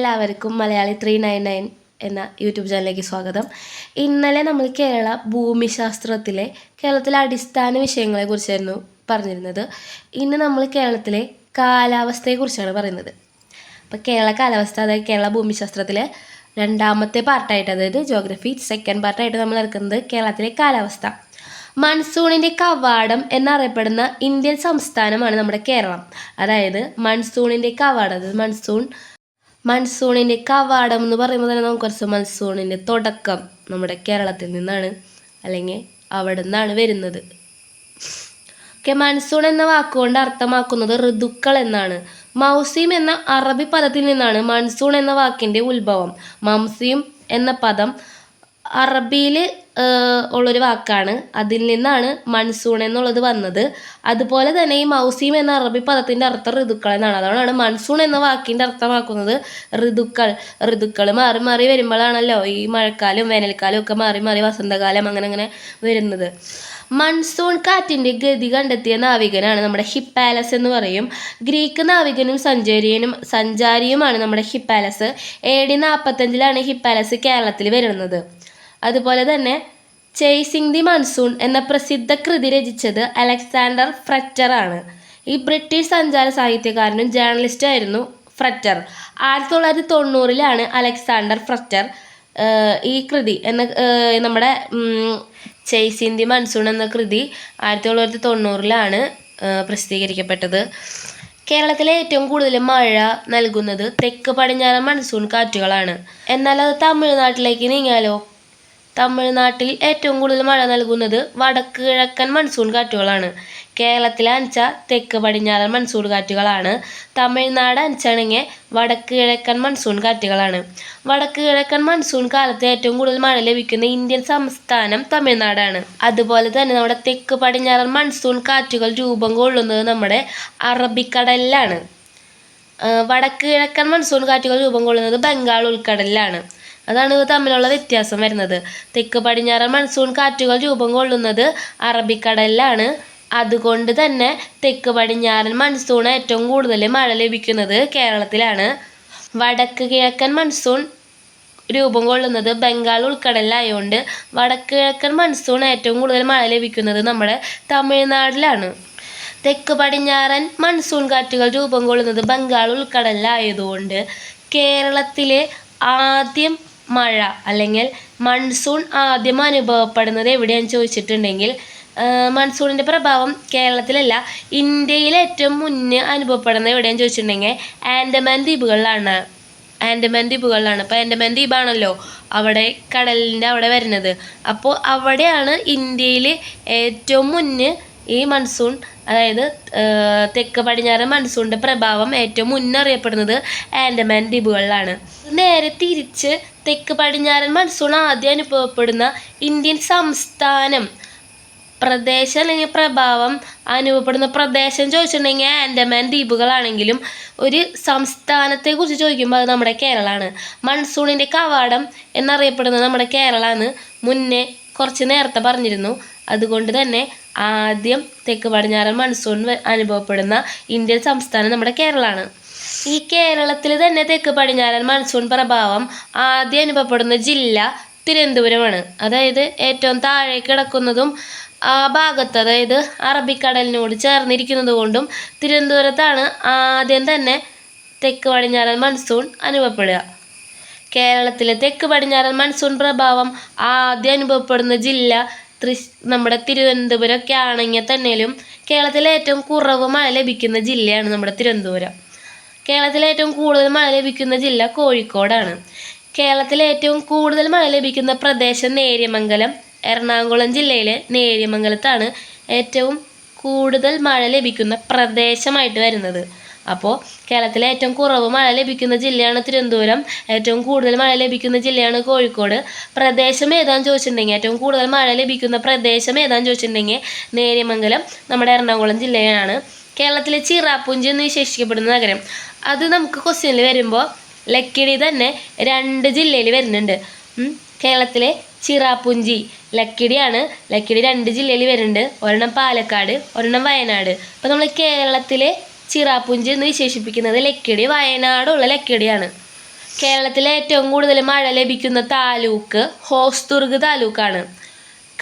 എല്ലാവർക്കും Malayali three nine nine എന്ന YouTube ചാനലിലേക്ക് സ്വാഗതം. ഇന്നലെ നമ്മൾ കേരള ഭൂമിശാസ്ത്രത്തിലെ കേരളത്തിലെ അടിസ്ഥാന വിഷയങ്ങളെക്കുറിച്ചായിരുന്നു പറഞ്ഞിരുന്നത്. ഇന്ന് നമ്മൾ കേരളത്തിലെ കാലാവസ്ഥയെക്കുറിച്ചാണ് പറയുന്നത്. അപ്പോൾ കേരള കാലാവസ്ഥ അതായത് കേരള ഭൂമിശാസ്ത്രത്തിലെ രണ്ടാമത്തെ പാർട്ടായിട്ട് അതായത് ജോഗ്രഫി സെക്കൻഡ് പാർട്ടായിട്ട് നമ്മൾ എടുക്കുന്നത് കേരളത്തിലെ കാലാവസ്ഥ. മൺസൂണിന്റെ കവാടം എന്നറിയപ്പെടുന്ന ഇന്ത്യൻ സംസ്ഥാനമാണ് നമ്മുടെ കേരളം. അതായത് മൺസൂണിന്റെ കവാടം അതായത് മൺസൂൺ മൺസൂണിന്റെ കവാടം എന്ന് പറയുമ്പോൾ തന്നെ നമുക്ക് കുറച്ച് മൺസൂണിന്റെ തുടക്കം നമ്മുടെ കേരളത്തിൽ നിന്നാണ് അല്ലെങ്കിൽ അവിടെ നിന്നാണ് വരുന്നത്. ഓക്കെ മൺസൂൺ എന്ന വാക്കുകൊണ്ട് അർത്ഥമാക്കുന്നത് ഋതുക്കൾ എന്നാണ്. മൗസീം എന്ന അറബി പദത്തിൽ നിന്നാണ് മൺസൂൺ എന്ന വാക്കിന്റെ ഉത്ഭവം. മംസീം എന്ന പദം അറബിയിൽ ഉള്ളൊരു വാക്കാണ്. അതിൽ നിന്നാണ് മൺസൂൺ എന്നുള്ളത് വന്നത്. അതുപോലെ തന്നെ ഈ മൗസീം എന്ന അറബി പദത്തിന്റെ അർത്ഥം ഋതുക്കൾ എന്നാണ്. അതുകൊണ്ടാണ് മൺസൂൺ എന്ന വാക്കിന്റെ അർത്ഥമാക്കുന്നത് ഋതുക്കൾ. ഋതുക്കൾ മാറി മാറി വരുമ്പോഴാണല്ലോ ഈ മഴക്കാലം വേനൽക്കാലം ഒക്കെ മാറി മാറി വസന്തകാലം അങ്ങനെ അങ്ങനെ വരുന്നത്. മൺസൂൺ കാറ്റിന്റെ ഗതി കണ്ടെത്തിയ നാവികനാണ് നമ്മുടെ ഹിപ്പാലസ് എന്ന് പറയും. ഗ്രീക്ക് നാവികനും സഞ്ചാരിയനും സഞ്ചാരിയുമാണ് നമ്മുടെ ഹിപ്പാലസ്. എ ഡി നാൽപ്പത്തഞ്ചിലാണ് ഹിപ്പാലസ് കേരളത്തിൽ വരുന്നത്. അതുപോലെ തന്നെ ചേസിംഗ് ദി മൺസൂൺ എന്ന പ്രസിദ്ധ കൃതി രചിച്ചത് അലക്സാണ്ടർ ഫ്രറ്റർ ആണ്. ഈ ബ്രിട്ടീഷ് സഞ്ചാര സാഹിത്യകാരനും ജേർണലിസ്റ്റും ആയിരുന്നു ഫ്രറ്റർ. ആയിരത്തി തൊള്ളായിരത്തി തൊണ്ണൂറിലാണ് അലക്സാണ്ടർ ഫ്രറ്റർ ഈ കൃതി എന്ന നമ്മുടെ ചേസിംഗ് ദി മൺസൂൺ എന്ന കൃതി ആയിരത്തി തൊള്ളായിരത്തി തൊണ്ണൂറിലാണ് പ്രസിദ്ധീകരിക്കപ്പെട്ടത്. കേരളത്തിലെ ഏറ്റവും കൂടുതൽ മഴ നൽകുന്നത് തെക്ക് പടിഞ്ഞാറൻ മൺസൂൺ കാറ്റുകളാണ്. എന്നാൽ അത് തമിഴ്നാട്ടിലേക്ക് നീങ്ങിയാലോ? തമിഴ്നാട്ടിൽ ഏറ്റവും കൂടുതൽ മഴ നൽകുന്നത് വടക്ക് കിഴക്കൻ മൺസൂൺ കാറ്റുകളാണ്. കേരളത്തിലെ അഞ്ച തെക്ക് പടിഞ്ഞാറൻ മൺസൂൺ കാറ്റുകളാണ്. തമിഴ്നാട് അഞ്ചാണെങ്കിൽ വടക്ക് കിഴക്കൻ മൺസൂൺ കാറ്റുകളാണ്. വടക്ക് കിഴക്കൻ മൺസൂൺ കാലത്ത് ഏറ്റവും കൂടുതൽ മഴ ലഭിക്കുന്ന ഇന്ത്യൻ സംസ്ഥാനം തമിഴ്നാടാണ്. അതുപോലെ തന്നെ നമ്മുടെ തെക്ക് പടിഞ്ഞാറൻ മൺസൂൺ കാറ്റുകൾ രൂപം കൊള്ളുന്നത് നമ്മുടെ അറബിക്കടലിലാണ്. വടക്ക് കിഴക്കൻ മൺസൂൺ കാറ്റുകൾ രൂപം കൊള്ളുന്നത് ബംഗാൾ ഉൾക്കടലിലാണ്. അതാണ് ഇവ തമ്മിലുള്ള വ്യത്യാസം വരുന്നത്. തെക്ക് പടിഞ്ഞാറൻ മൺസൂൺ കാറ്റുകൾ രൂപം കൊള്ളുന്നത് അറബിക്കടലിലാണ്. അതുകൊണ്ട് തന്നെ തെക്ക് പടിഞ്ഞാറൻ മൺസൂൺ ഏറ്റവും കൂടുതൽ മഴ ലഭിക്കുന്നത് കേരളത്തിലാണ്. വടക്ക് കിഴക്കൻ മൺസൂൺ രൂപം കൊള്ളുന്നത് ബംഗാൾ ഉൾക്കടലിലായതുകൊണ്ട് വടക്ക് കിഴക്കൻ മൺസൂൺ ഏറ്റവും കൂടുതൽ മഴ ലഭിക്കുന്നത് നമ്മുടെ തമിഴ്നാട്ടിലാണ്. തെക്ക് പടിഞ്ഞാറൻ മൺസൂൺ കാറ്റുകൾ രൂപം കൊള്ളുന്നത് ബംഗാൾ ഉൾക്കടലിലായതുകൊണ്ട് കേരളത്തിലെ ആദ്യം മഴ അല്ലെങ്കിൽ മൺസൂൺ ആദ്യം അനുഭവപ്പെടുന്നത് എവിടെയാണെന്ന് ചോദിച്ചിട്ടുണ്ടെങ്കിൽ മൺസൂണിന്റെ പ്രഭാവം കേരളത്തിലല്ല ഇന്ത്യയിൽ ഏറ്റവും മുന്നേ അനുഭവപ്പെടുന്നത് എവിടെയാണെന്ന് ചോദിച്ചിട്ടുണ്ടെങ്കിൽ ആൻഡമാൻ ദ്വീപുകളിലാണ്. ആൻഡമാൻ ദ്വീപുകളിലാണ്. അപ്പോൾ ആൻഡമാൻ ദ്വീപാണല്ലോ അവിടെ കടലിന്റെ അവിടെ വരുന്നത്. അപ്പോൾ അവിടെയാണ് ഇന്ത്യയിൽ ഏറ്റവും മുന്നേ ഈ മൺസൂൺ അതായത് തെക്ക് പടിഞ്ഞാറൻ മൺസൂണിന്റെ പ്രഭാവം ഏറ്റവും മുന്നറിയപ്പെടുന്നത് ആൻഡമാൻ ദ്വീപുകളിലാണ്. നേരെ തിരിച്ച് തെക്ക് പടിഞ്ഞാറൻ മൺസൂൺ ആദ്യം അനുഭവപ്പെടുന്ന ഇന്ത്യൻ സംസ്ഥാനം പ്രദേശം അല്ലെങ്കിൽ പ്രഭാവം അനുഭവപ്പെടുന്ന പ്രദേശം ചോദിച്ചിട്ടുണ്ടെങ്കിൽ ആൻഡമാൻ ദ്വീപുകളാണെങ്കിലും ഒരു സംസ്ഥാനത്തെക്കുറിച്ച് ചോദിക്കുമ്പോൾ അത് നമ്മുടെ കേരളമാണ്. മൺസൂണിന്റെ കവാടം എന്നറിയപ്പെടുന്നത് നമ്മുടെ കേരളമാണ്. മുന്നേ കുറച്ച് നേരത്തെ പറഞ്ഞിരുന്നു. അതുകൊണ്ട് തന്നെ ആദ്യം തെക്ക് പടിഞ്ഞാറൻ മൺസൂൺ അനുഭവപ്പെടുന്ന ഇന്ത്യൻ സംസ്ഥാനം നമ്മുടെ കേരളമാണ് ഈ കേരളത്തിൽ തന്നെ തെക്ക് പടിഞ്ഞാറൻ മൺസൂൺ പ്രഭാവം ആദ്യം അനുഭവപ്പെടുന്ന ജില്ല തിരുവനന്തപുരമാണ്. അതായത് ഏറ്റവും താഴെ കിടക്കുന്നതും ആ ഭാഗത്ത് അതായത് അറബിക്കടലിനോട് ചേർന്നിരിക്കുന്നത് കൊണ്ടും തിരുവനന്തപുരത്താണ് ആദ്യം തന്നെ തെക്ക് പടിഞ്ഞാറൻ മൺസൂൺ അനുഭവപ്പെടുക. കേരളത്തിലെ തെക്ക് പടിഞ്ഞാറൻ മൺസൂൺ പ്രഭാവം ആദ്യം അനുഭവപ്പെടുന്ന ജില്ല തൃശ് നമ്മുടെ തിരുവനന്തപുരമൊക്കെ ആണെങ്കിൽ തന്നെയും കേരളത്തിലെ ഏറ്റവും കുറവ് മഴ ലഭിക്കുന്ന ജില്ലയാണ് നമ്മുടെ തിരുവനന്തപുരം. കേരളത്തിലെ ഏറ്റവും കൂടുതൽ മഴ ലഭിക്കുന്ന ജില്ല കോഴിക്കോടാണ്. കേരളത്തിലെ ഏറ്റവും കൂടുതൽ മഴ ലഭിക്കുന്ന പ്രദേശം നേര്യമംഗലം. എറണാകുളം ജില്ലയിലെ നേര്യമംഗലത്താണ് ഏറ്റവും കൂടുതൽ മഴ ലഭിക്കുന്ന പ്രദേശമായിട്ട് വരുന്നത്. അപ്പോൾ കേരളത്തിലെ ഏറ്റവും കുറവ് മഴ ലഭിക്കുന്ന ജില്ലയാണ് തിരുവനന്തപുരം. ഏറ്റവും കൂടുതൽ മഴ ലഭിക്കുന്ന ജില്ലയാണ് കോഴിക്കോട്. പ്രദേശം ഏതാണെന്ന് ചോദിച്ചിട്ടുണ്ടെങ്കിൽ ഏറ്റവും കൂടുതൽ മഴ ലഭിക്കുന്ന പ്രദേശം ഏതാണെന്ന് ചോദിച്ചിട്ടുണ്ടെങ്കിൽ നേര്യമംഗലം നമ്മുടെ എറണാകുളം ജില്ലയാണ്. കേരളത്തിലെ ചിറാപ്പുഞ്ചി എന്ന് വിശേഷിക്കപ്പെടുന്ന നഗരം. അത് നമുക്ക് ക്വസ്റ്റ്യനിൽ വരുമ്പോൾ ലക്കിടി തന്നെ രണ്ട് ജില്ലയിൽ വരുന്നുണ്ട്. കേരളത്തിലെ ചിറാപ്പുഞ്ചി ലക്കിടിയാണ്. ലക്കിടി രണ്ട് ജില്ലയിൽ വരുന്നുണ്ട്. ഒരെണ്ണം പാലക്കാട് ഒരെണ്ണം വയനാട്. അപ്പോൾ നമ്മൾ കേരളത്തിലെ ചിറാപ്പുഞ്ചി എന്ന് വിശേഷിപ്പിക്കുന്നത് ലക്കിടി വയനാടുള്ള ലക്കിടിയാണ്. കേരളത്തിലെ ഏറ്റവും കൂടുതൽ മഴ ലഭിക്കുന്ന താലൂക്ക് ഹോസ്ദുർഗ് താലൂക്കാണ്.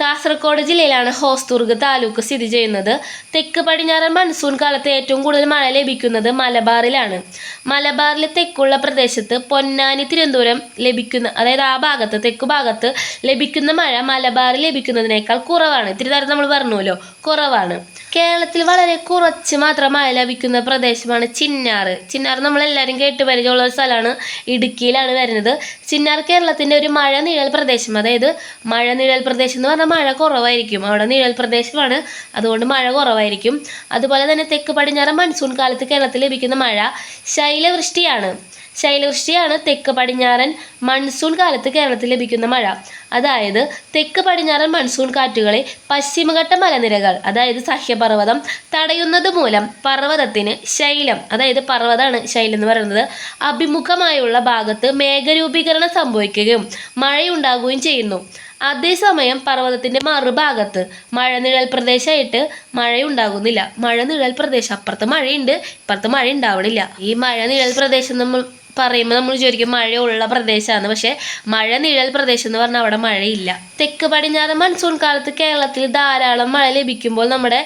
കാസർഗോഡ് ജില്ലയിലാണ് ഹോസ്ദുർഗ് താലൂക്ക് സ്ഥിതി ചെയ്യുന്നത്. തെക്ക് പടിഞ്ഞാറൻ മൺസൂൺ കാലത്ത് ഏറ്റവും കൂടുതൽ മഴ ലഭിക്കുന്നത് മലബാറിലാണ്. മലബാറിലെ തെക്കുള്ള പ്രദേശത്ത് പൊന്നാനി തിരുവനന്തപുരം ലഭിക്കുന്ന അതായത് ആ ഭാഗത്ത് തെക്ക് ഭാഗത്ത് ലഭിക്കുന്ന മഴ മലബാറിൽ ലഭിക്കുന്നതിനേക്കാൾ കുറവാണ്. ഇത്തിരി നമ്മൾ പറഞ്ഞുവല്ലോ കുറവാണ്. കേരളത്തിൽ വളരെ കുറച്ച് മാത്രം മഴ ലഭിക്കുന്ന പ്രദേശമാണ് ചിന്നാർ. ചിന്നാർ നമ്മളെല്ലാവരും കേട്ട് പരിചയമുള്ള ഒരു സ്ഥലമാണ്. ഇടുക്കിയിലാണ് വരുന്നത്. ചിന്നാർ കേരളത്തിന്റെ ഒരു മഴ നിഴൽ പ്രദേശം. അതായത് മഴ നിഴൽ പ്രദേശം എന്ന് പറഞ്ഞാൽ മഴ കുറവായിരിക്കും. അവിടെ നിഴൽ പ്രദേശമാണ്. അതുകൊണ്ട് മഴ കുറവായിരിക്കും. അതുപോലെ തന്നെ തെക്ക് പടിഞ്ഞാറ് മൺസൂൺ കാലത്ത് കേരളത്തിൽ ലഭിക്കുന്ന മഴ ശൈലവൃഷ്ടിയാണ്. ശൈലവൃഷ്ടിയാണ് തെക്ക് പടിഞ്ഞാറൻ മൺസൂൺ കാലത്ത് കേരളത്തിൽ ലഭിക്കുന്ന മഴ. അതായത് തെക്ക് പടിഞ്ഞാറൻ മൺസൂൺ കാറ്റുകളെ പശ്ചിമഘട്ട മലനിരകൾ അതായത് സഹ്യപർവതം തടയുന്നത് മൂലം പർവതത്തിന് ശൈലം അതായത് പർവതമാണ് ശൈലം എന്ന് പറയുന്നത് അഭിമുഖമായുള്ള ഭാഗത്ത് മേഘരൂപീകരണം സംഭവിക്കുകയും മഴയുണ്ടാകുകയും ചെയ്യുന്നു. അതേസമയം പർവതത്തിന്റെ മറുഭാഗത്ത് മഴനിഴൽ പ്രദേശമായിട്ട് മഴയുണ്ടാകുന്നില്ല. മഴനിഴൽ പ്രദേശം അപ്പുറത്ത് മഴയുണ്ട് ഇപ്പുറത്ത് മഴ ഉണ്ടാവണില്ല ഈ മഴനിഴൽ പ്രദേശം നമ്മൾ പറയുമ്പോൾ നമ്മൾ വിചാരിക്കും മഴയുള്ള പ്രദേശമാണ് പക്ഷേ മഴ നിഴൽ പ്രദേശം എന്ന് പറഞ്ഞാൽ അവിടെ മഴയില്ല. തെക്ക് പടിഞ്ഞാറ് മൺസൂൺ കാലത്ത് കേരളത്തിൽ ധാരാളം മഴ ലഭിക്കുമ്പോൾ നമ്മുടെ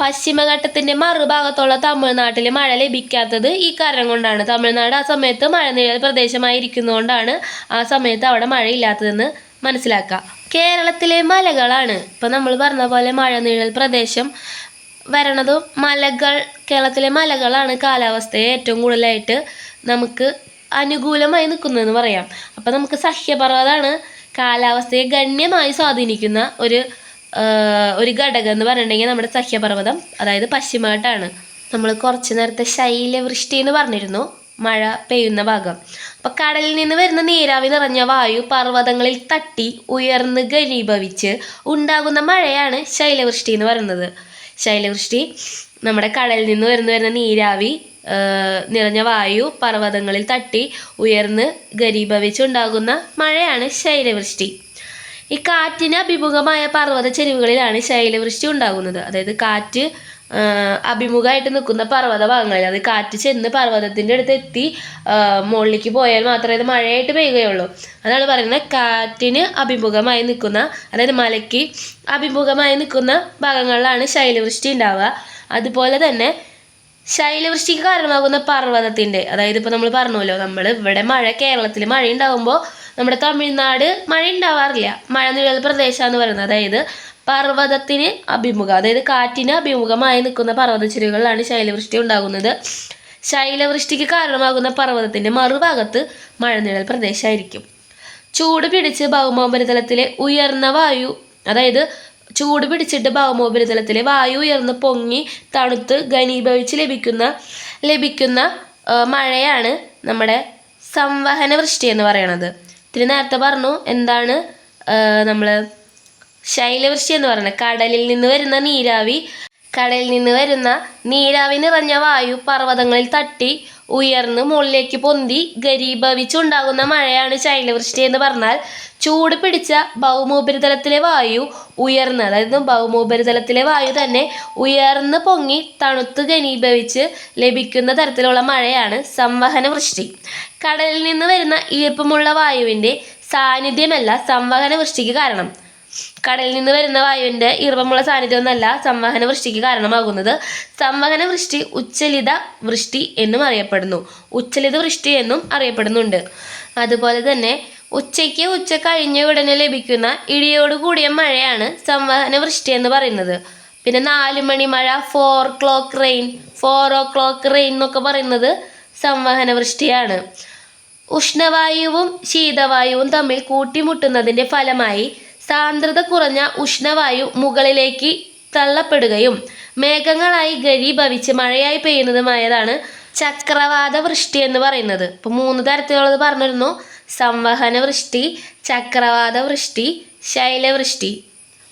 പശ്ചിമഘട്ടത്തിന്റെ മറുഭാഗത്തുള്ള തമിഴ്നാട്ടിൽ മഴ ലഭിക്കാത്തത് ഈ കാരണം കൊണ്ടാണ്. തമിഴ്നാട് ആ സമയത്ത് മഴനിഴൽ പ്രദേശമായിരിക്കുന്നതുകൊണ്ടാണ് ആ സമയത്ത് അവിടെ മഴയില്ലാത്തതെന്ന് മനസ്സിലാക്കുക കേരളത്തിലെ മലകളാണ്. ഇപ്പം നമ്മൾ പറഞ്ഞ പോലെ മഴ നിഴൽ പ്രദേശം വരണതും മലകൾ കേരളത്തിലെ മലകളാണ് കാലാവസ്ഥയെ ഏറ്റവും കൂടുതലായിട്ട് നമുക്ക് അനുകൂലമായി നിൽക്കുന്നതെന്ന് പറയാം. അപ്പം നമുക്ക് സഹ്യപർവതമാണ് കാലാവസ്ഥയെ ഗണ്യമായി സ്വാധീനിക്കുന്ന ഒരു ഒരു ഘടകം എന്ന് പറഞ്ഞിട്ടുണ്ടെങ്കിൽ നമ്മുടെ സഹ്യപർവതം അതായത് പശ്ചിമഘട്ടാണ്. നമ്മൾ കുറച്ച് നേരത്തെ ശൈലവൃഷ്ടി എന്ന് പറഞ്ഞിരുന്നു മഴ പെയ്യുന്ന ഭാഗം. അപ്പം കടലിൽ നിന്ന് വരുന്ന നീരാവി നിറഞ്ഞ വായു പർവതങ്ങളിൽ തട്ടി ഉയർന്ന് ഘനീഭവിച്ച് ഉണ്ടാകുന്ന മഴയാണ് ശൈലവൃഷ്ടി എന്ന് പറയുന്നത്. ശൈലവൃഷ്ടി നമ്മുടെ കടലിൽ നിന്ന് വരുന്ന വരുന്ന നീരാവി നിറഞ്ഞ വായു പർവതങ്ങളിൽ തട്ടി ഉയർന്ന് ഗരീഭവിച്ചുണ്ടാകുന്ന മഴയാണ് ശൈലവൃഷ്ടി. ഈ കാറ്റിന് അഭിമുഖമായ പർവത ചെരുവുകളിലാണ് ശൈലവൃഷ്ടി ഉണ്ടാകുന്നത്. അതായത് കാറ്റ് അഭിമുഖമായിട്ട് നിൽക്കുന്ന പർവത ഭാഗങ്ങളിൽ അത് കാറ്റ് ചെന്ന് പർവതത്തിന്റെ അടുത്ത് എത്തി മുകളിലേക്ക് പോയാൽ മാത്രമേ അത് മഴയായിട്ട് പെയ്യുകയുള്ളൂ. അതാണ് പറയുന്നത് കാറ്റിന് അഭിമുഖമായി നിൽക്കുന്ന അതായത് മലയ്ക്ക് അഭിമുഖമായി നിൽക്കുന്ന ഭാഗങ്ങളിലാണ് ശൈലവൃഷ്ടി ഉണ്ടാവുക. അതുപോലെ തന്നെ ശൈലവൃഷ്ടിക്ക് കാരണമാകുന്ന പർവതത്തിന്റെ അതായത് ഇപ്പോൾ നമ്മൾ പറഞ്ഞല്ലോ നമ്മൾ ഇവിടെ മഴ കേരളത്തിൽ മഴ ഉണ്ടാകുമ്പോൾ നമ്മുടെ തമിഴ്നാട് മഴ ഉണ്ടാവാറില്ല. മഴ നിഴൽ പറയുന്നത്. അതായത് പർവതത്തിന് അഭിമുഖം അതായത് കാറ്റിന് അഭിമുഖമായി നിൽക്കുന്ന പർവതച്ചെരുവുകളിലാണ് ശൈലവൃഷ്ടി ഉണ്ടാകുന്നത്. ശൈലവൃഷ്ടിക്ക് കാരണമാകുന്ന പർവതത്തിന്റെ മറുഭാഗത്ത് മഴനിഴൽ പ്രദേശമായിരിക്കും ചൂട് പിടിച്ച് ഭൗമോപരിതലത്തിലെ ഉയർന്ന വായു അതായത് ചൂട് പിടിച്ചിട്ട് ഭൗമോപരിതലത്തിലെ വായു ഉയർന്ന് പൊങ്ങി തണുത്ത് ഘനീഭവിച്ച് ലഭിക്കുന്ന ലഭിക്കുന്ന മഴയാണ് നമ്മുടെ സംവഹന വൃഷ്ടി എന്ന് പറയണത്. ഇത്തിരി നേരത്തെ പറഞ്ഞു എന്താണ് നമ്മൾ ശൈലവൃഷ്ടി എന്ന് പറയുന്നത് കടലിൽ നിന്ന് വരുന്ന നീരാവി കടലിൽ നിന്ന് വരുന്ന നീരാവി നിറഞ്ഞ വായു പർവതങ്ങളിൽ തട്ടി ഉയർന്ന് മുകളിലേക്ക് പൊന്തി ഗരീഭവിച്ചുണ്ടാകുന്ന മഴയാണ് ശൈലവൃഷ്ടി എന്ന് പറഞ്ഞാൽ ചൂട് പിടിച്ച ഭൗമോപരിതലത്തിലെ വായു ഉയർന്ന് അതായത് ഭൗമോപരിതലത്തിലെ വായു തന്നെ ഉയർന്ന് പൊങ്ങി തണുത്ത് ഘനീഭവിച്ച് ലഭിക്കുന്ന തരത്തിലുള്ള മഴയാണ് സംവഹന വൃഷ്ടി കടലിൽ നിന്ന് വരുന്ന ഈർപ്പമുള്ള വായുവിന്റെ സാന്നിധ്യമല്ല സംവഹന വൃഷ്ടിക്ക് കാരണം. കടലിൽ നിന്ന് വരുന്ന വായുവിന്റെ ഈർപ്പമുള്ള സാന്നിധ്യമൊന്നല്ല സംവഹന വൃഷ്ടിക്ക് കാരണമാകുന്നത്. സംവഹന വൃഷ്ടി ഉച്ചലിത വൃഷ്ടി എന്നും അറിയപ്പെടുന്നു. ഉച്ചലിത വൃഷ്ടി എന്നും അറിയപ്പെടുന്നുണ്ട്. അതുപോലെ തന്നെ ഉച്ചയ്ക്ക് ഉച്ച കഴിഞ്ഞ ഉടനെ ലഭിക്കുന്ന ഇടിയോട് കൂടിയ മഴയാണ് സംവഹന വൃഷ്ടി എന്ന് പറയുന്നത്. പിന്നെ നാല് മണി മഴ four clock rain four o'clock rain എന്നൊക്കെ പറയുന്നത് സംവഹന വൃഷ്ടിയാണ്. ഉഷ്ണവായുവും ശീതവായുവും തമ്മിൽ കൂട്ടിമുട്ടുന്നതിന്റെ ഫലമായി സാന്ദ്രത കുറഞ്ഞ ഉഷ്ണവായു മുകളിലേക്ക് തള്ളപ്പെടുകയും മേഘങ്ങളായി ഘരീഭവിച്ച് മഴയായി പെയ്യുന്നതുമായതാണ് ചക്രവാത വൃഷ്ടി എന്ന് പറയുന്നത്. ഇപ്പം മൂന്ന് തരത്തിലുള്ളത് പറഞ്ഞിരുന്നു. സംവഹന വൃഷ്ടി ചക്രവാത വൃഷ്ടി ശൈലവൃഷ്ടി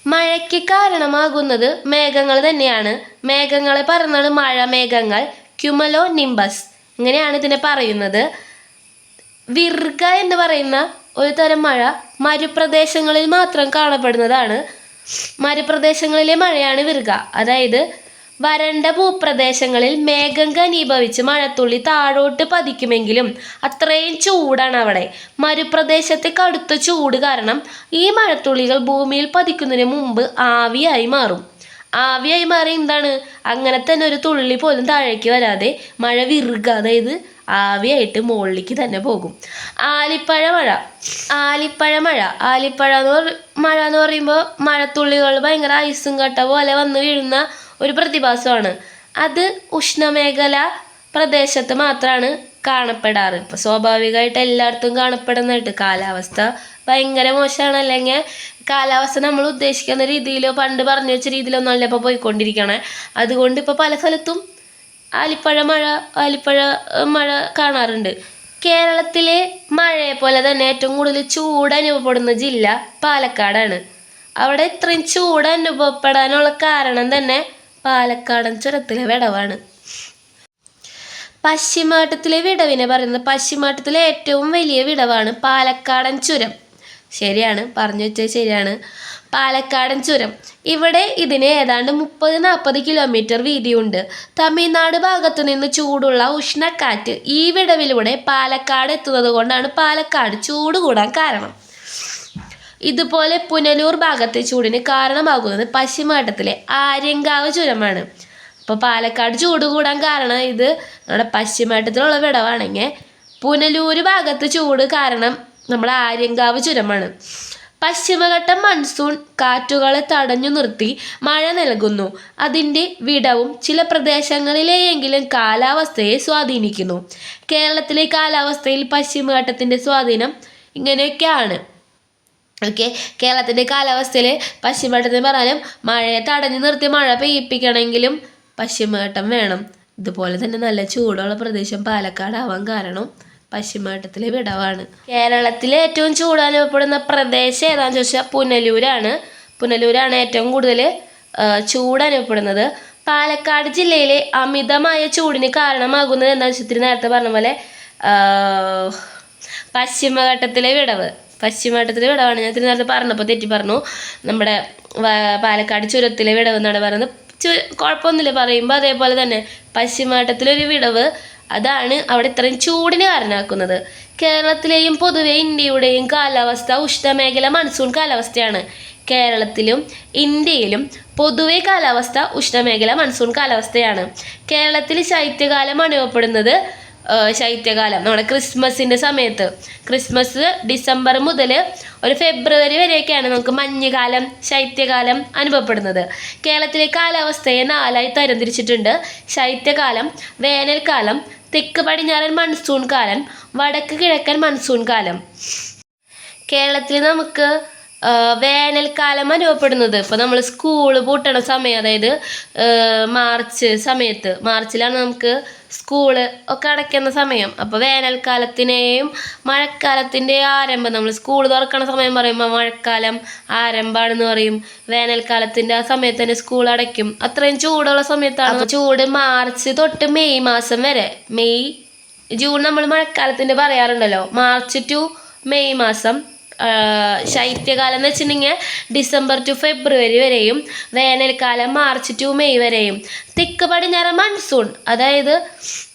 മഴയ്ക്ക് കാരണമാകുന്നത് മേഘങ്ങൾ തന്നെയാണ്. മേഘങ്ങളെ പറയുന്നത് മഴമേഘങ്ങൾ ക്യുമലോ നിംബസ്. ഇങ്ങനെയാണ് ഇതിനെ പറയുന്നത്. വിർഗ എന്ന് പറയുന്ന ഒരു തരം മഴ മരുപ്രദേശങ്ങളിൽ മാത്രം കാണപ്പെടുന്നതാണ്. മരുപ്രദേശങ്ങളിലെ മഴയാണ് വിറുക. അതായത് വരണ്ട ഭൂപ്രദേശങ്ങളിൽ മേഘം ഘനീഭവിച്ച് മഴത്തുള്ളി താഴോട്ട് പതിക്കുമെങ്കിലും അത്രയും ചൂടാണ് അവിടെ. മരുപ്രദേശത്തെ കടുത്ത ചൂട് കാരണം ഈ മഴത്തുള്ളികൾ ഭൂമിയിൽ പതിക്കുന്നതിന് മുമ്പ് ആവിയായി മാറും. ആവിയായി മാറി എന്താണ്? അങ്ങനെ തന്നെ ഒരു തുള്ളി പോലും താഴേക്ക് വരാതെ മഴ വിറുക അതായത് ആവിയായിട്ട് മുകളിലേക്ക് തന്നെ പോകും. ആലിപ്പഴ മഴ. ആലിപ്പഴ മഴ. ആലിപ്പഴ എന്ന് പറ മഴ എന്ന് പറയുമ്പോൾ മഴത്തുള്ളികൾ ഭയങ്കര ഐസും കട്ട പോലെ വന്ന് വീഴുന്ന ഒരു പ്രതിഭാസമാണ്. അത് ഉഷ്ണമേഖല പ്രദേശത്ത് മാത്രമാണ് കാണപ്പെടാറ്. ഇപ്പം സ്വാഭാവികമായിട്ട് എല്ലായിടത്തും കാണപ്പെടുന്നതായിട്ട് കാലാവസ്ഥ ഭയങ്കര മോശമാണ് അല്ലെങ്കിൽ കാലാവസ്ഥ നമ്മൾ ഉദ്ദേശിക്കുന്ന രീതിയിലോ പണ്ട് പറഞ്ഞു വെച്ച രീതിയിലോ അല്ല ഇപ്പോൾ പോയിക്കൊണ്ടിരിക്കണേ. അതുകൊണ്ട് ഇപ്പോൾ പല സ്ഥലത്തും ആലിപ്പഴ മഴ ആലിപ്പഴ മഴ കാണാറുണ്ട്. കേരളത്തിലെ മഴയെ പോലെ തന്നെ ഏറ്റവും കൂടുതൽ ചൂട് അനുഭവപ്പെടുന്ന ജില്ല പാലക്കാടാണ്. അവിടെ ഇത്രയും ചൂട് അനുഭവപ്പെടാനുള്ള കാരണം തന്നെ പാലക്കാടൻ ചുരത്തിലെ വിടവാണ്. പശ്ചിമാട്ടത്തിലെ വിടവിനെ പറയുന്നത് പശ്ചിമാട്ടത്തിലെ ഏറ്റവും വലിയ വിടവാണ് പാലക്കാടൻ ചുരം. ശരിയാണ് പറഞ്ഞു വെച്ചത് ശരിയാണ്. പാലക്കാടൻ ചുരം. ഇവിടെ ഇതിന് ഏതാണ്ട് മുപ്പത് നാൽപ്പത് കിലോമീറ്റർ വീതിയുണ്ട്. തമിഴ്നാട് ഭാഗത്തു നിന്ന് ചൂടുള്ള ഉഷ്ണക്കാറ്റ് ഈ വിടവിലൂടെ പാലക്കാട് എത്തുന്നത് കൊണ്ടാണ് പാലക്കാട് ചൂട് കൂടാൻ കാരണം. ഇതുപോലെ പുനലൂർ ഭാഗത്തെ ചൂടിന് കാരണമാകുന്നത് പശ്ചിമഘട്ടത്തിലെ ആര്യങ്കാവ് ചുരമാണ്. അപ്പോൾ പാലക്കാട് ചൂട് കൂടാൻ കാരണം ഇത് നമ്മുടെ പശ്ചിമഘട്ടത്തിലുള്ള വിടവാണെങ്കിൽ പുനലൂർ ഭാഗത്ത് ചൂട് കാരണം നമ്മുടെ ആര്യങ്കാവ് ചുരമാണ് പശ്ചിമഘട്ട മൺസൂൺ കാറ്റുകളെ തടഞ്ഞു നിർത്തി മഴ നൽകുന്നു. അതിന്റെ വിടവും ചില പ്രദേശങ്ങളിലെയെങ്കിലും കാലാവസ്ഥയെ സ്വാധീനിക്കുന്നു. കേരളത്തിലെ കാലാവസ്ഥയിൽ പശ്ചിമഘട്ടത്തിന്റെ സ്വാധീനം ഇങ്ങനെയൊക്കെയാണ്. ഓക്കെ കേരളത്തിന്റെ കാലാവസ്ഥയിൽ പശ്ചിമഘട്ടത്തിൽ പറഞ്ഞാലും മഴയെ തടഞ്ഞു നിർത്തി മഴ പെയ്യിപ്പിക്കണമെങ്കിലും പശ്ചിമഘട്ടം വേണം. ഇതുപോലെ തന്നെ നല്ല ചൂടുള്ള പ്രദേശം പാലക്കാടാവാൻ കാരണം പശ്ചിമഘട്ടത്തിലെ വിടവാണ്. കേരളത്തിലെ ഏറ്റവും ചൂട് അനുഭവപ്പെടുന്ന പ്രദേശം ഏതാണെന്ന് ചോദിച്ചാൽ പുനലൂരാണ്. പുനലൂരാണ് ഏറ്റവും കൂടുതൽ ചൂട് അനുഭവപ്പെടുന്നത് പാലക്കാട് ജില്ലയിലെ അമിതമായ ചൂടിന് കാരണമാകുന്നത് എന്താണെന്ന് വെച്ചാൽ ഇത്തിരി നേരത്തെ പറഞ്ഞ പോലെ പശ്ചിമഘട്ടത്തിലെ വിടവ്. പശ്ചിമഘട്ടത്തിലെ വിടവാണ്. ഞാൻ നേരത്തെ പറഞ്ഞപ്പോൾ തെറ്റി പറഞ്ഞു. നമ്മുടെ പാലക്കാട് ചുരത്തിലെ വിടവ് എന്നാണ് പറയുന്നത്. കുഴപ്പമൊന്നുമില്ല. പറയുമ്പോൾ അതേപോലെ തന്നെ പശ്ചിമഘട്ടത്തിലൊരു വിടവ് അതാണ് അവിടെ ഇത്രയും ചൂടിന് കാരണമാക്കുന്നത്. കേരളത്തിലെയും പൊതുവെ ഇന്ത്യയുടെയും കാലാവസ്ഥ ഉഷ്ണമേഖല മൺസൂൺ കാലാവസ്ഥയാണ്. കേരളത്തിലും ഇന്ത്യയിലും പൊതുവെ കാലാവസ്ഥ ഉഷ്ണമേഖല മൺസൂൺ കാലാവസ്ഥയാണ്. കേരളത്തിൽ ശൈത്യകാലം അനുഭവപ്പെടുന്നത് ശൈത്യകാലം നമ്മുടെ ക്രിസ്മസിന്റെ സമയത്ത്. ക്രിസ്മസ് ഡിസംബർ മുതൽ ഒരു ഫെബ്രുവരി വരെയൊക്കെയാണ് നമുക്ക് മഞ്ഞുകാലം ശൈത്യകാലം അനുഭവപ്പെടുന്നത്. കേരളത്തിലെ കാലാവസ്ഥയെ നാലായി തരംതിരിച്ചിട്ടുണ്ട്. ശൈത്യകാലം വേനൽക്കാലം തെക്ക് പടിഞ്ഞാറൻ മൺസൂൺ കാലം വടക്ക് കിഴക്കൻ മൺസൂൺ കാലം. കേരളത്തിൽ നമുക്ക് വേനൽക്കാലം അനുഭവപ്പെടുന്നത്. ഇപ്പോൾ നമ്മൾ സ്കൂൾ പൂട്ടണ സമയം അതായത് മാർച്ച് സമയത്ത്. മാർച്ചിലാണ് നമുക്ക് സ്കൂൾ ഒക്കെ അടയ്ക്കുന്ന സമയം. അപ്പോൾ വേനൽക്കാലത്തിനെയും മഴക്കാലത്തിന്റെ ആരംഭം. നമ്മൾ സ്കൂൾ തുറക്കണ സമയം പറയുമ്പോൾ മഴക്കാലം ആരംഭമാണെന്ന് പറയും. വേനൽക്കാലത്തിന്റെ ആ സമയത്ത് തന്നെ സ്കൂൾ അടയ്ക്കും. അത്രയും ചൂടുള്ള സമയത്താണ്. ചൂട് മാർച്ച് തൊട്ട് മെയ് മാസം വരെ. മെയ് ജൂൺ നമ്മൾ മഴക്കാലത്തിന്റെ പറയാറുണ്ടല്ലോ. മാർച്ച് ടു മെയ് മാസം ശൈത്യകാലം എന്ന് വെച്ചിട്ടുണ്ടെങ്കിൽ ഡിസംബർ ടു ഫെബ്രുവരി വരെയും വേനൽക്കാലം മാർച്ച് ടു മെയ് വരെയും. തെക്ക് പടിഞ്ഞാറ് മൺസൂൺ അതായത്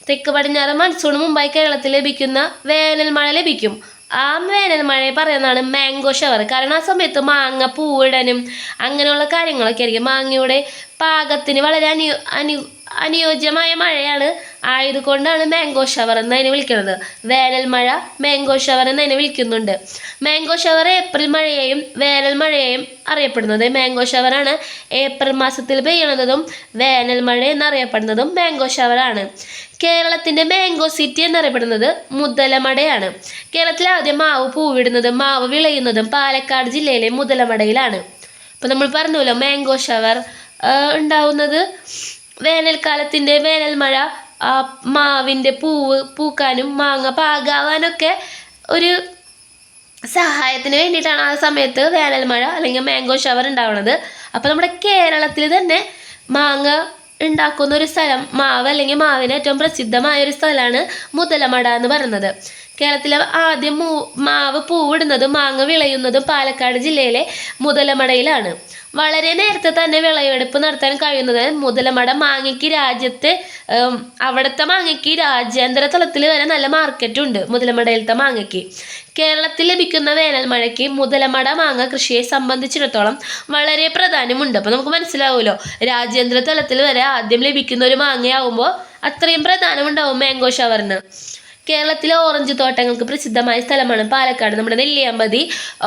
തെക്ക് പടിഞ്ഞാറ് മൺസൂൺ മുമ്പായി കേരളത്തിൽ ലഭിക്കുന്ന വേനൽ മഴ ലഭിക്കും. ആ വേനൽ മഴയെ പറയുന്നതാണ് മാംഗോ ഷവർ കാരണം ആ സമയത്ത് മാങ്ങ പൂവിടാനും അങ്ങനെയുള്ള കാര്യങ്ങളൊക്കെ ആയിരിക്കും. മാങ്ങയുടെ പാകത്തിന് വളരെ അനു അനു അനുയോജ്യമായ മഴയാണ്. ആയതുകൊണ്ടാണ് മാംഗോ ഷവർ എന്ന് അതിനെ വിളിക്കുന്നത്. വേനൽ മഴ മാംഗോ ഷവർ എന്ന് അതിനെ വിളിക്കുന്നുണ്ട്. മാംഗോ ഷവർ ഏപ്രിൽ മഴയെയും വേനൽ മഴയെയും അറിയപ്പെടുന്നത് മാംഗോ ഷവറാണ് ഏപ്രിൽ മാസത്തിൽ പെയ്യണതും വേനൽ മഴ എന്നറിയപ്പെടുന്നതും മാംഗോ ഷവറാണ് കേരളത്തിന്റെ മാംഗോ സിറ്റി എന്നറിയപ്പെടുന്നത് മുതലമടയാണ്. കേരളത്തിൽ ആദ്യം മാവ് പൂവിടുന്നതും മാവ് വിളയുന്നതും പാലക്കാട് ജില്ലയിലെ മുതലമടയിലാണ്. അപ്പോൾ നമ്മൾ പറഞ്ഞല്ലോ മാംഗോ ഷവർ ഉണ്ടാവുന്നത് വേനൽക്കാലത്തിന്റെ വേനൽ മഴ മാവിന്റെ പൂവ് പൂക്കാനും മാങ്ങ പാകാവാനൊക്കെ ഒരു സഹായത്തിന് വേണ്ടിയിട്ടാണ് ആ സമയത്ത് വേനൽ മഴ അല്ലെങ്കിൽ മാംഗോ ഷവർ ഉണ്ടാവുന്നത് അപ്പോൾ നമ്മുടെ കേരളത്തിൽ തന്നെ മാങ്ങ ഉണ്ടാക്കുന്ന ഒരു സ്ഥലം മാവ് അല്ലെങ്കിൽ മാവിന് ഏറ്റവും പ്രസിദ്ധമായ ഒരു സ്ഥലമാണ് മുതലമട എന്ന് പറയുന്നത്. കേരളത്തിലെ ആദ്യം മാവ് പൂവിടുന്നതും മാങ്ങ വിളയുന്നതും പാലക്കാട് ജില്ലയിലെ മുതലമടയിലാണ്. വളരെ നേരത്തെ തന്നെ വിളവെടുപ്പ് നടത്താൻ കഴിയുന്നത് മുതലമട മാങ്ങയ്ക്ക് രാജ്യത്തെ അവിടുത്തെ മാങ്ങയ്ക്ക് രാജ്യാന്തര തലത്തിൽ വരെ നല്ല മാർക്കറ്റുണ്ട് മുതലമടയിലത്തെ മാങ്ങയ്ക്ക്. കേരളത്തിൽ ലഭിക്കുന്ന വേനൽ മഴയ്ക്ക് മുതലമട മാങ്ങ കൃഷിയെ സംബന്ധിച്ചിടത്തോളം വളരെ പ്രാധാന്യമുണ്ട്. അപ്പോൾ നമുക്ക് മനസ്സിലാവുമല്ലോ രാജ്യാന്തര തലത്തിൽ വരെ ആദ്യം ലഭിക്കുന്ന ഒരു മാങ്ങയാവുമ്പോൾ അത്രയും പ്രധാനമുണ്ടാവും മാംഗോ ഷവറിന്. കേരളത്തിലെ ഓറഞ്ച് തോട്ടങ്ങൾക്ക് പ്രസിദ്ധമായ സ്ഥലമാണ് പാലക്കാട്. നമ്മുടെ നെല്ലിയാമ്പതി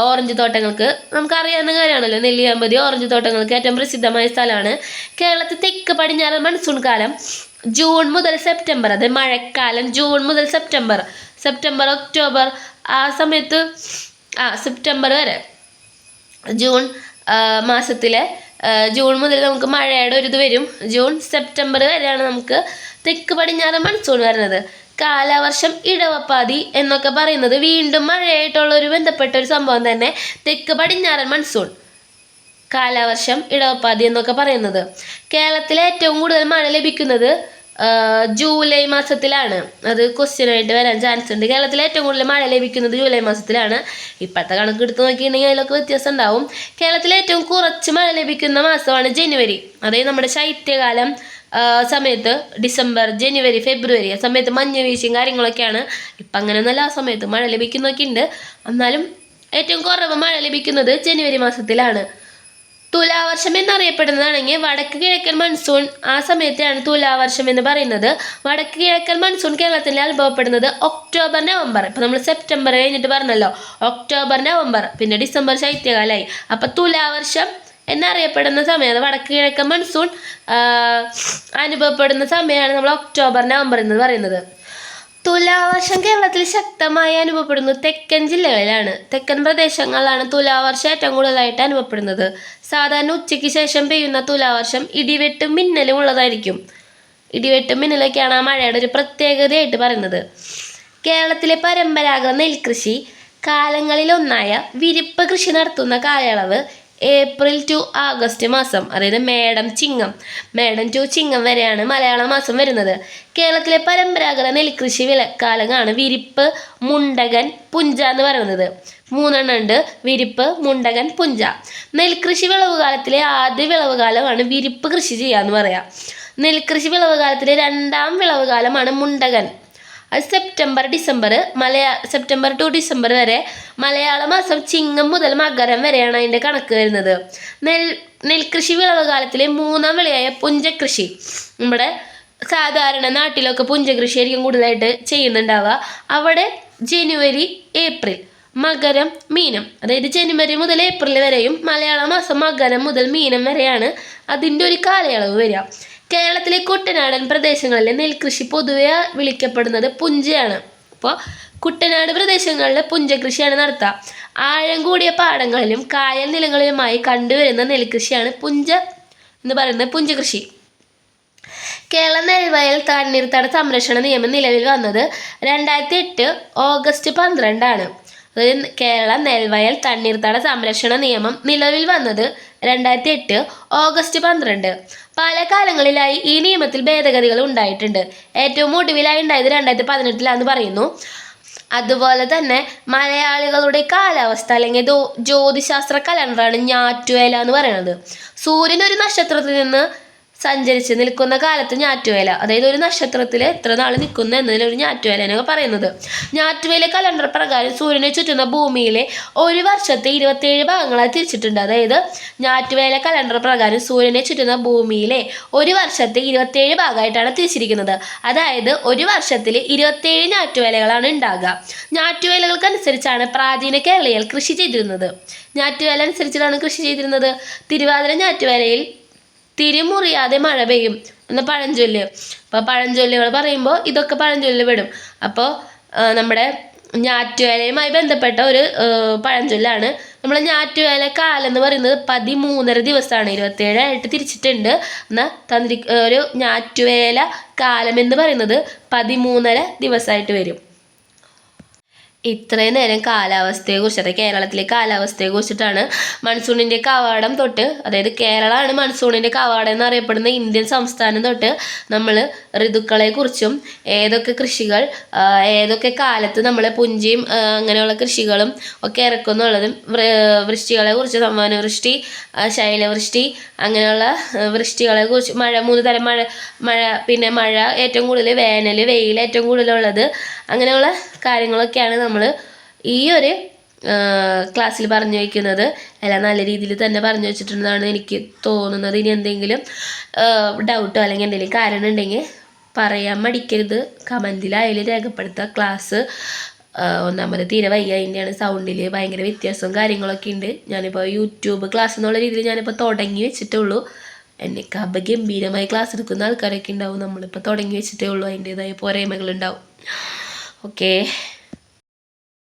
ഓറഞ്ച് തോട്ടങ്ങൾക്ക് നമുക്കറിയാവുന്ന കാര്യമാണല്ലോ. നെല്ലിയാമ്പതി ഓറഞ്ച് തോട്ടങ്ങൾക്ക് ഏറ്റവും പ്രസിദ്ധമായ സ്ഥലമാണ്. കേരളത്തിൽ തെക്ക് പടിഞ്ഞാറൻ മൺസൂൺ കാലം ജൂൺ മുതൽ സെപ്റ്റംബർ അത് മഴക്കാലം ജൂൺ മുതൽ സെപ്റ്റംബർ സെപ്റ്റംബർ ഒക്ടോബർ ആ സമയത്ത് ആ സെപ്റ്റംബർ വരെ ജൂൺ മാസത്തിലെ ജൂൺ മുതൽ നമുക്ക് മഴയുടെ ഒരു ഇത് വരും. ജൂൺ സെപ്റ്റംബർ വരെയാണ് നമുക്ക് തെക്ക് പടിഞ്ഞാറൻ മൺസൂൺ വരുന്നത്. കാലവർഷം ഇടവപ്പാതി എന്നൊക്കെ പറയുന്നത് വീണ്ടും മഴയായിട്ടുള്ള ഒരു ബന്ധപ്പെട്ട ഒരു സംഭവം തന്നെ. തെക്ക് പടിഞ്ഞാറൻ മൺസൂൺ. കാലവർഷം ഇടവപ്പാതി എന്നൊക്കെ പറയുന്നത്. കേരളത്തിലെ ഏറ്റവും കൂടുതൽ മഴ ലഭിക്കുന്നത് ജൂലൈ മാസത്തിലാണ്. അത് ക്വസ്റ്റ്യൻ ആയിട്ട് വരാൻ ചാൻസ് ഉണ്ട്. കേരളത്തിലെ ഏറ്റവും കൂടുതൽ മഴ ലഭിക്കുന്നത് ജൂലൈ മാസത്തിലാണ്. ഇപ്പോഴത്തെ കണക്ക് എടുത്ത് നോക്കിയിട്ടുണ്ടെങ്കിൽ അതിലൊക്കെ വ്യത്യാസം ഉണ്ടാവും. കേരളത്തിലെ ഏറ്റവും കുറച്ച് മഴ ലഭിക്കുന്ന മാസമാണ് ജനുവരി. അതായത് നമ്മുടെ ശൈത്യകാലം സമയത്ത് ഡിസംബർ ജനുവരി ഫെബ്രുവരി ആ സമയത്ത് മഞ്ഞ് വീഴ്ചയും കാര്യങ്ങളൊക്കെയാണ്. ഇപ്പം അങ്ങനെയൊന്നുമല്ല ആ സമയത്ത് മഴ ലഭിക്കുന്നൊക്കെ ഉണ്ട്. എന്നാലും ഏറ്റവും കുറവ് മഴ ലഭിക്കുന്നത് ജനുവരി മാസത്തിലാണ്. തുലാവർഷം എന്നറിയപ്പെടുന്നതാണെങ്കിൽ വടക്ക് കിഴക്കൻ മൺസൂൺ ആ സമയത്താണ് തുലാവർഷം എന്ന് പറയുന്നത്. വടക്ക് കിഴക്കൻ മൺസൂൺ കേരളത്തിൽ അനുഭവപ്പെടുന്നത് ഒക്ടോബർ നവംബർ. ഇപ്പം നമ്മൾ സെപ്റ്റംബർ കഴിഞ്ഞിട്ട് പറഞ്ഞല്ലോ ഒക്ടോബർ നവംബർ. പിന്നെ ഡിസംബർ ശൈത്യകാലമായി അപ്പം തുലാവർഷം എന്നറിയപ്പെടുന്ന സമയം അത് വടക്ക് കിഴക്കൻ മൺസൂൺ അനുഭവപ്പെടുന്ന സമയമാണ് നമ്മൾ ഒക്ടോബർ നവംബർ എന്ന് പറയുന്നത്. തുലാവർഷം കേരളത്തിൽ ശക്തമായി അനുഭവപ്പെടുന്നു തെക്കൻ ജില്ലകളിലാണ്. തെക്കൻ പ്രദേശങ്ങളിലാണ് തുലാവർഷം ഏറ്റവും കൂടുതലായിട്ട് അനുഭവപ്പെടുന്നത്. സാധാരണ ഉച്ചയ്ക്ക് ശേഷം പെയ്യുന്ന തുലാവർഷം ഇടിവെട്ടും മിന്നലും ഉള്ളതായിരിക്കും. ഇടിവെട്ടും മിന്നലൊക്കെയാണ് ആ മഴയുടെ ഒരു പ്രത്യേകതയായിട്ട് പറയുന്നത്. കേരളത്തിലെ പരമ്പരാഗത നെൽകൃഷി കാലങ്ങളിലൊന്നായ വിരിപ്പ് കൃഷി നടത്തുന്ന കാലയളവ് ഏപ്രിൽ ടു ആഗസ്റ്റ് മാസം അതായത് മേടം ചിങ്ങം. മേടം ടു ചിങ്ങം വരെയാണ് മലയാള മാസം വരുന്നത്. കേരളത്തിലെ പരമ്പരാഗത നെൽകൃഷി വിളക്കാലങ്ങളാണ് വിരിപ്പ് മുണ്ടകൻ പുഞ്ച എന്ന് പറയുന്നത്. മൂന്നെണ്ണം ഉണ്ട് വിരിപ്പ് മുണ്ടകൻ പുഞ്ച. നെൽകൃഷി വിളവുകാലത്തിലെ ആദ്യ വിളവുകാലമാണ് വിരിപ്പ് കൃഷി ചെയ്യുക എന്ന് പറയാം. നെൽകൃഷി വിളവുകാലത്തിലെ രണ്ടാം വിളവുകാലമാണ് മുണ്ടകൻ. അത് സെപ്റ്റംബർ ഡിസംബർ മലയാ സെപ്റ്റംബർ ടു ഡിസംബർ വരെ മലയാള മാസം ചിങ്ങം മുതൽ മകരം വരെയാണ് അതിന്റെ കണക്ക് വരുന്നത്. നെൽ നെൽകൃഷി വിളവ് കാലത്തിലെ മൂന്നാം വിളയായ പുഞ്ചകൃഷി. നമ്മുടെ സാധാരണ നാട്ടിലൊക്കെ പുഞ്ചകൃഷി ആയിരിക്കും കൂടുതലായിട്ട് ചെയ്യുന്നുണ്ടാവുക. അവിടെ ജനുവരി ഏപ്രിൽ മകരം മീനം. അതായത് ജനുവരി മുതൽ ഏപ്രിൽ വരെയും മലയാള മാസം മകരം മുതൽ മീനം വരെയാണ് അതിന്റെ ഒരു കാലയളവ് വരിക. കേരളത്തിലെ കുട്ടനാടൻ പ്രദേശങ്ങളിലെ നെൽകൃഷി പൊതുവെ വിളിക്കപ്പെടുന്നത് പുഞ്ചയാണ്. അപ്പോൾ കുട്ടനാട് പ്രദേശങ്ങളിൽ പുഞ്ചകൃഷിയാണ് നടത്തുക ആഴം കൂടിയ പാടങ്ങളിലും കായൽ നിലങ്ങളിലുമായി കണ്ടുവരുന്ന നെൽകൃഷിയാണ് പുഞ്ച എന്ന് പറയുന്നത് പുഞ്ചകൃഷി. കേരള നെൽവയൽ തണ്ണീർത്തട സംരക്ഷണ നിയമം നിലവിൽ വന്നത് രണ്ടായിരത്തി എട്ട് ഓഗസ്റ്റ് പന്ത്രണ്ടാണ്. അതായത് കേരള നെൽവയൽ തണ്ണീർത്തട സംരക്ഷണ നിയമം നിലവിൽ വന്നത് രണ്ടായിരത്തി എട്ട് ഓഗസ്റ്റ് പന്ത്രണ്ട്. പല കാലങ്ങളിലായി ഈ നിയമത്തിൽ ഭേദഗതികൾ ഉണ്ടായിട്ടുണ്ട്. ഏറ്റവും ഒടുവിലായി ഉണ്ടായത് രണ്ടായിരത്തി പതിനെട്ടിലാന്ന് പറയുന്നു. അതുപോലെ തന്നെ മലയാളികളുടെ കാലാവസ്ഥ അല്ലെങ്കിൽ ജ്യോതിശാസ്ത്ര കലണ്ടറാണ് ഞാറ്റുവേല എന്ന് പറയുന്നത്. സൂര്യൻ ഒരു നക്ഷത്രത്തിൽ നിന്ന് സഞ്ചരിച്ച് നിൽക്കുന്ന കാലത്ത് ഞാറ്റുവേല അതായത് ഒരു നക്ഷത്രത്തിൽ എത്ര നാൾ നിൽക്കുന്നു എന്നതിൽ ഒരു ഞാറ്റുവേല എന്നൊക്കെ പറയുന്നത്. ഞാറ്റുവേല കലണ്ടർ പ്രകാരം സൂര്യനെ ചുറ്റുന്ന ഭൂമിയിലെ ഒരു വർഷത്തെ ഇരുപത്തേഴ് ഭാഗങ്ങളായി തിരിച്ചിട്ടുണ്ട്. അതായത് ഞാറ്റുവേല കലണ്ടർ പ്രകാരം സൂര്യനെ ചുറ്റുന്ന ഭൂമിയിലെ ഒരു വർഷത്തെ ഇരുപത്തേഴ് ഭാഗമായിട്ടാണ് തിരിച്ചിരിക്കുന്നത്. അതായത് ഒരു വർഷത്തിൽ ഇരുപത്തേഴ് ഞാറ്റുവേലകളാണ് ഉണ്ടാകുക. ഞാറ്റുവേലകൾക്കനുസരിച്ചാണ് പ്രാചീന കേരളീയർ കൃഷി ചെയ്തിരുന്നത്. ഞാറ്റുവേല അനുസരിച്ചിട്ടാണ് കൃഷി ചെയ്തിരുന്നത്. തിരുവാതിര ഞാറ്റുവേലയിൽ തിരിമുറിയാതെ മഴ പെയ്യും. എന്ന പഴഞ്ചൊല്ല്. അപ്പോൾ പഴഞ്ചൊല്ലുകൾ പറയുമ്പോൾ ഇതൊക്കെ പഴഞ്ചൊല്ലിൽ പെടും. അപ്പോൾ നമ്മുടെ ഞാറ്റുവേലയുമായി ബന്ധപ്പെട്ട ഒരു പഴഞ്ചൊല്ലാണ്. നമ്മൾ ഞാറ്റുവേല കാലം എന്ന് പറയുന്നത് പതിമൂന്നര ദിവസമാണ്. ഇരുപത്തേഴായിട്ട് തിരിച്ചിട്ടുണ്ട്. എന്നാൽ തന്നിരി ഒരു ഞാറ്റുവേല കാലം എന്ന് പറയുന്നത് പതിമൂന്നര ദിവസമായിട്ട് വരും. ഇത്രയും നേരം കാലാവസ്ഥയെ കുറിച്ചിട്ട് കേരളത്തിലെ കാലാവസ്ഥയെ കുറിച്ചിട്ടാണ് മൺസൂണിന്റെ കവാടം തൊട്ട് അതായത് കേരളമാണ് മൺസൂണിന്റെ കവാടം എന്നറിയപ്പെടുന്ന ഇന്ത്യൻ സംസ്ഥാനം തൊട്ട് നമ്മൾ ഋതുക്കളെ കുറിച്ചും ഏതൊക്കെ കൃഷികൾ ഏതൊക്കെ കാലത്ത് നമ്മൾ പുഞ്ചിയും അങ്ങനെയുള്ള കൃഷികളും ഒക്കെ ഇറക്കുന്നുള്ളതും വൃ- വൃഷ്ടികളെ കുറിച്ച് സമ്മാന വൃഷ്ടി ശൈലവൃഷ്ടി അങ്ങനെയുള്ള ആ, വൃഷ്ടികളെ കുറിച്ച് മഴ മൂന്ന് തരം മഴ മഴ പിന്നെ മഴ ഏറ്റവും കൂടുതൽ വേനൽ വെയിൽ ഏറ്റവും കൂടുതലുള്ളത് അങ്ങനെയുള്ള കാര്യങ്ങളൊക്കെയാണ് നമ്മൾ ഈ ഒരു ക്ലാസ്സിൽ പറഞ്ഞു വയ്ക്കുന്നത് എല്ലാം നല്ല രീതിയിൽ തന്നെ പറഞ്ഞു വെച്ചിട്ടുണ്ടെന്നാണ് എനിക്ക് തോന്നുന്നത്. ഇനി എന്തെങ്കിലും ഡൗട്ടോ അല്ലെങ്കിൽ എന്തെങ്കിലും കാരണം ഉണ്ടെങ്കിൽ പറയാൻ മടിക്കരുത്. കമന്റിലായാലും രേഖപ്പെടുത്തുക. ക്ലാസ് ഒന്നാമത് തീരെ വയ്യ. അതിന്റെയാണ് സൗണ്ടിൽ ഭയങ്കര വ്യത്യാസവും കാര്യങ്ങളൊക്കെ ഉണ്ട്. ഞാനിപ്പോൾ യൂട്യൂബ് ക്ലാസ് എന്നുള്ള രീതിയിൽ ഞാനിപ്പോൾ തുടങ്ങി വെച്ചിട്ടുള്ളൂ. എന്നെയൊക്കെ അപഗംഭീരമായി ക്ലാസ് എടുക്കുന്ന ആൾക്കാരൊക്കെ ഉണ്ടാവും. നമ്മളിപ്പോൾ തുടങ്ങി വെച്ചിട്ടേ ഉള്ളൂ. അതിന്റേതായ പോരായ്മകളുണ്ടാവും. ഓക്കേ